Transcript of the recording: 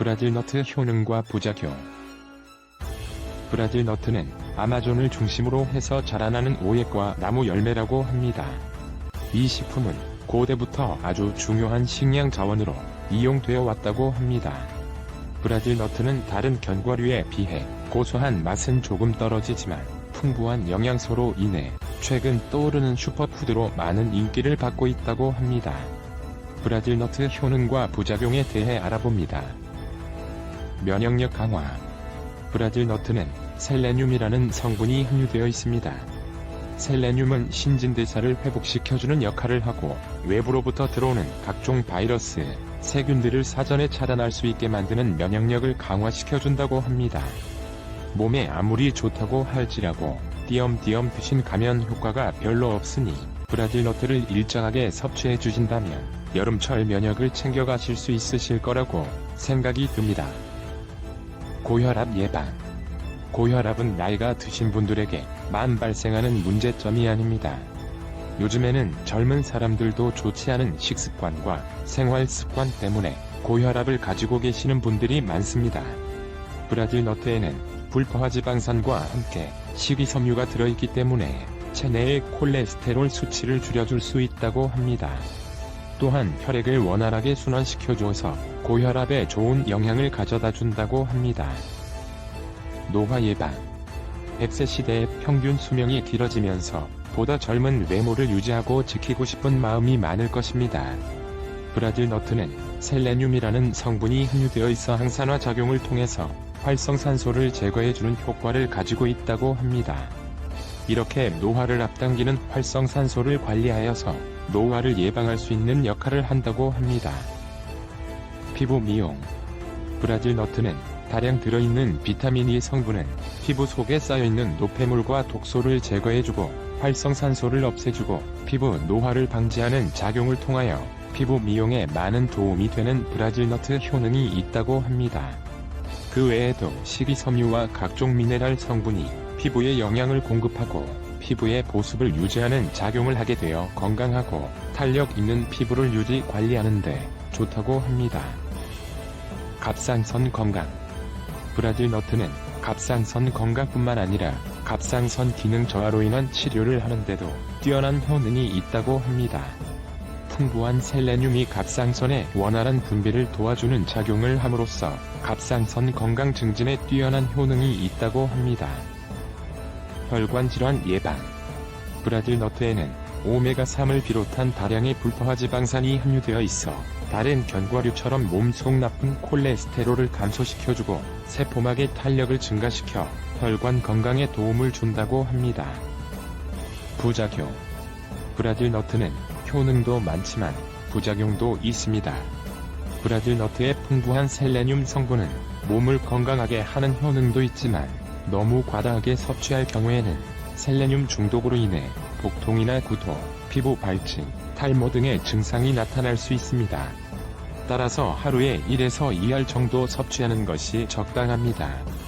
브라질 너트 효능과 부작용 브라질 너트는 아마존을 중심으로 해서 자라나는 오액과 나무 열매라고 합니다. 이 식품은 고대부터 아주 중요한 식량 자원으로 이용되어 왔다고 합니다. 브라질 너트는 다른 견과류에 비해 고소한 맛은 조금 떨어지지만 풍부한 영양소로 인해 최근 떠오르는 슈퍼푸드로 많은 인기를 받고 있다고 합니다. 브라질 너트 효능과 부작용에 대해 알아봅니다. 면역력 강화 브라질 너트는 셀레늄이라는 성분이 함유되어 있습니다. 셀레늄은 신진대사를 회복시켜주는 역할을 하고 외부로부터 들어오는 각종 바이러스, 세균들을 사전에 차단할 수 있게 만드는 면역력을 강화시켜준다고 합니다. 몸에 아무리 좋다고 할지라도 띄엄띄엄 드신 감염 효과가 별로 없으니 브라질 너트를 일정하게 섭취해 주신다면 여름철 면역을 챙겨가실 수 있으실 거라고 생각이 듭니다. 고혈압 예방 고혈압은 나이가 드신 분들에게 만 발생하는 문제점이 아닙니다. 요즘에는 젊은 사람들도 좋지 않은 식습관과 생활 습관 때문에 고혈압을 가지고 계시는 분들이 많습니다. 브라질 너트에는 불포화 지방산과 함께 식이섬유가 들어있기 때문에 체내의 콜레스테롤 수치를 줄여줄 수 있다고 합니다. 또한 혈액을 원활하게 순환시켜줘서 고혈압에 좋은 영향을 가져다 준다고 합니다. 노화 예방 100세 시대의 평균 수명이 길어지면서 보다 젊은 외모를 유지하고 지키고 싶은 마음이 많을 것입니다. 브라질 너트는 셀레늄이라는 성분이 함유되어 있어 항산화 작용을 통해서 활성산소를 제거해주는 효과를 가지고 있다고 합니다. 이렇게 노화를 앞당기는 활성산소를 관리하여서 노화를 예방할 수 있는 역할을 한다고 합니다. 피부 미용 브라질 너트는 다량 들어있는 비타민 E 성분은 피부 속에 쌓여있는 노폐물과 독소를 제거해주고 활성산소를 없애주고 피부 노화를 방지하는 작용을 통하여 피부 미용에 많은 도움이 되는 브라질 너트 효능이 있다고 합니다. 그 외에도 식이섬유와 각종 미네랄 성분이 피부에 영양을 공급하고 피부의 보습을 유지하는 작용을 하게 되어 건강하고 탄력 있는 피부를 유지 관리하는데 좋다고 합니다. 갑상선 건강 브라질 너트는 갑상선 건강뿐만 아니라 갑상선 기능 저하로 인한 치료를 하는데도 뛰어난 효능이 있다고 합니다. 풍부한 셀레늄이 갑상선의 원활한 분비를 도와주는 작용을 함으로써 갑상선 건강 증진에 뛰어난 효능이 있다고 합니다. 혈관 질환 예방 브라질 너트에는 오메가3을 비롯한 다량의 불포화 지방산이 함유되어 있어 다른 견과류처럼 몸 속 나쁜 콜레스테롤을 감소시켜주고 세포막의 탄력을 증가시켜 혈관 건강에 도움을 준다고 합니다. 부작용 브라질 너트는 효능도 많지만 부작용도 있습니다. 브라질 너트의 풍부한 셀레늄 성분은 몸을 건강하게 하는 효능도 있지만 너무 과다하게 섭취할 경우에는 셀레늄 중독으로 인해 복통이나 구토, 피부 발진, 탈모 등의 증상이 나타날 수 있습니다. 따라서 하루에 1에서 2알 정도 섭취하는 것이 적당합니다.